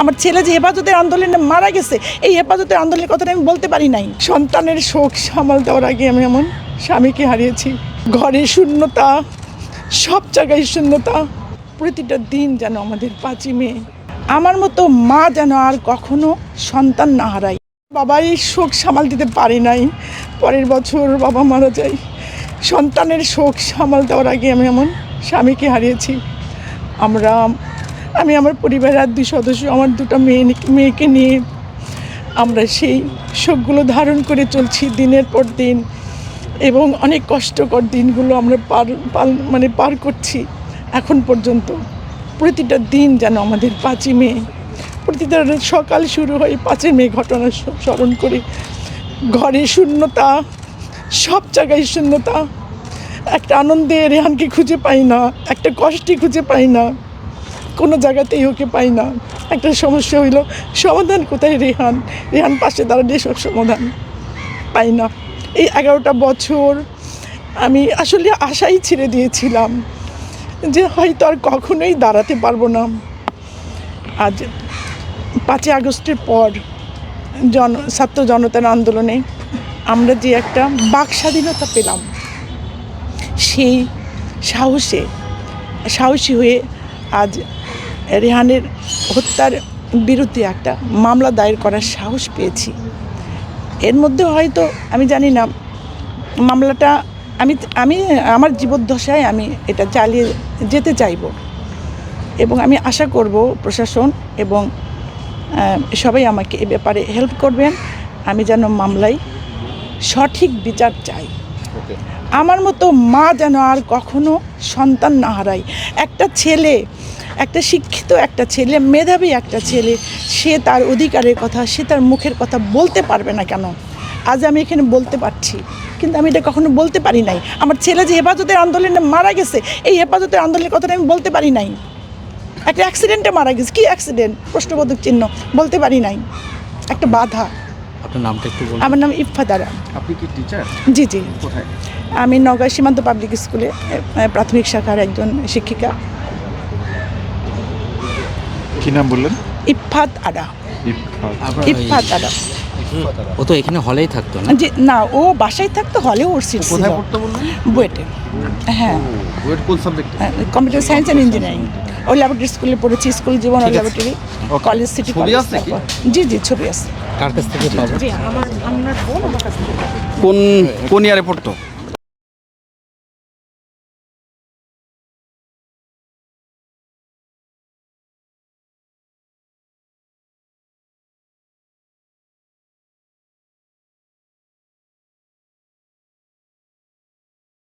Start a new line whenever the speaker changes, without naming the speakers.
আমার ছেলে যে হেফাজতের আন্দোলনে মারা গেছে, এই হেফাজতের আন্দোলনের কথাটা আমি বলতে পারি নাই। সন্তানের শোক সামাল দেওয়ার আগে আমি এমন স্বামীকে হারিয়েছি। ঘরে শূন্যতা, সব জায়গায় শূন্যতা, প্রতিটা দিন যেন আমাদের পাঁচই মে। আমার মতো মা যেন আর কখনো সন্তান না হারায়। বাবাই শোক সামাল দিতে পারি নাই, পরের বছর বাবা মারা যায়। সন্তানের শোক সামাল দেওয়ার আগে আমি এমন স্বামীকে হারিয়েছি। আমরা আমি আমার পরিবারের আর দুই সদস্য, আমার দুটো মেয়ে মেয়েকে নিয়ে আমরা সেই শোকগুলো ধারণ করে চলছি দিনের পর দিন এবং অনেক কষ্টকর দিনগুলো আমরা পার পাল মানে পার করছি এখন পর্যন্ত। প্রতিটা দিন যেন আমাদের পাঁচই মে, প্রতিটা সকাল শুরু হয় পাঁচই মে ঘটনা স্মরণ করে। ঘরে শূন্যতা, সব জায়গায় শূন্যতা। একটা আনন্দে রেহানকে খুঁজে পাই না, একটা কষ্টে খুঁজে পাই না। কোনো জায়গাতেই ওকে পাই না। একটা সমস্যা হইল, সমাধান কোথায় রেহান? রেহান পাশে দাঁড়ালে সব সমাধান। পাই না। এই এগারোটা বছর আমি আসলে আশাই ছেড়ে দিয়েছিলাম যে হয়তো আর কখনোই দাঁড়াতে পারব না। আজ পাঁচই আগস্টের পর জন, ছাত্র জনতার আন্দোলনে আমরা যে একটা বাক স্বাধীনতা পেলাম, সেই সাহসে, সাহসী হয়ে আজ রেহানের হত্যার বিরুদ্ধে একটা মামলা দায়ের করার সাহস পেয়েছি। এর মধ্যে হয়তো আমি জানি না মামলাটা আমি আমি আমার জীবদ্দশায় আমি এটা চালিয়ে যেতে চাইব। এবং আমি আশা করব প্রশাসন এবং সবাই আমাকে এ ব্যাপারে হেল্প করবেন। আমি যেন মামলায় সঠিক বিচার চাই। আমার মতো মা যেন আর কখনো সন্তান না হারায়। একটা ছেলে একটা শিক্ষিত একটা ছেলে মেধাবী একটা ছেলে সে তার অধিকারের কথা সে তার মুখের কথা বলতে পারবে না কেন? আজ আমি এখানে বলতে পারছি কিন্তু আমি এটা কখনো বলতে পারি নাই। আমার ছেলে যে হেফাজতের আন্দোলনে মারা গেছে এই হেফাজতের আন্দোলনের কথাটা আমি বলতে পারি নাই। একটা অ্যাক্সিডেন্টে মারা গেছে কী অ্যাক্সিডেন্ট প্রশ্নবোধক চিহ্ন বলতে পারি নাই। একটা বাধা।
আপনার নামটা একটু বলুন।
আমার নাম ইফফাদারা
আপনি কি টিচার
জি জি।
কোথায়?
আমি নগর সীমান্ত পাবলিক স্কুলে প্রাথমিক শাখার একজন শিক্ষিকা।
কি নাম বললেন?
ইফাত আডা ইফাত আডা
ও তো এখানে হলেই থাকতো না?
জি না ও বাসায় থাকতো হলেও ওর সিট
কোথায় পড়তে বললেন?
বুয়েটে। হ্যাঁ।
ওয়েট কোন subject
computer science and engineering. O laboratory স্কুলে পড়েছি স্কুল জীবন ও ল্যাবরেটরি. কলেজ সিটি
ছবি আছে কি?
জি জি ছবি আছে।
কার কাছ থেকে পাবো?
জি আমার আমার বোন আমার কাছে
কোন কোন ইয়ারে পড়তো?